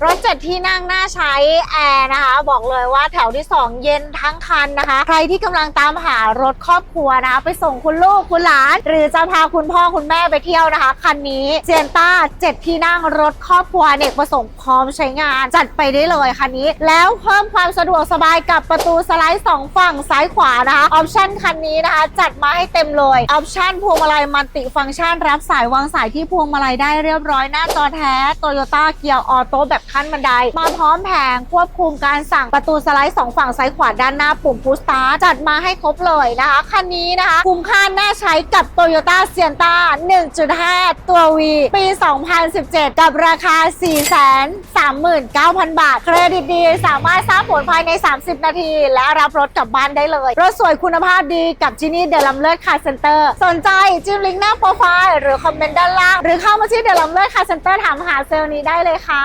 Right. รถเจ็ดที่นั่งน่าใช้แอร์นะคะ บอกเลยว่าแถวที่ 2 เย็นทั้งคันนะคะ ใครที่กำลังตามหารถครอบครัวนะคะ ไปส่งคุณลูกคุณหลาน หรือจะพาคุณพ่อคุณแม่ไปเที่ยวนะคะ คันนี้เซียนต้าเจ็ดที่นั่งรถครอบครัวเนกประสงค์พร้อมใช้งาน จัดไปได้เลยคันนี้ แล้วเพิ่มความสะดวกสบายกับประตูสไลด์สองฝั่งซ้ายขวานะคะออปชั่นคันนี้นะคะ จัดมาให้เต็มเลยออปชั่นพวงมาลัยมัลติฟังก์ชันรับสายวางสายที่พวงมาลัยได้เรียบร้อยหน้าจอแท้โตโยต้าเกียร์ออโต้แบบขั้นบันได มาพร้อมแผงควบคุมการสั่งประตูสไลด์สองฝั่งซ้ายขวาด้านหน้าปุ่มพุชสตาร์จัดมาให้ครบเลยนะคะ คันนี้นะคะ คุ้มค่าน่าใช้กับ t o y ยต้าเซียนต้า1.5 ตัว V ปี 2017 กับราคา 439,000 บาท เครดิตดี สามารถทราบผลภายใน 30 นาที และรับรถกลับบ้านได้เลย รถสวยคุณภาพดีกับที่นี่เดลัมเลิศคาร์เซ็นเตอร์ สนใจจิ้มลิงก์หน้าโปรไฟล์หรือคอมเมนต์ด้านล่าง หรือเข้ามาที่เดลลัมเลิศคาร์เซ็นเตอร์ถามหาเซลล์นี้ได้เลยค่ะ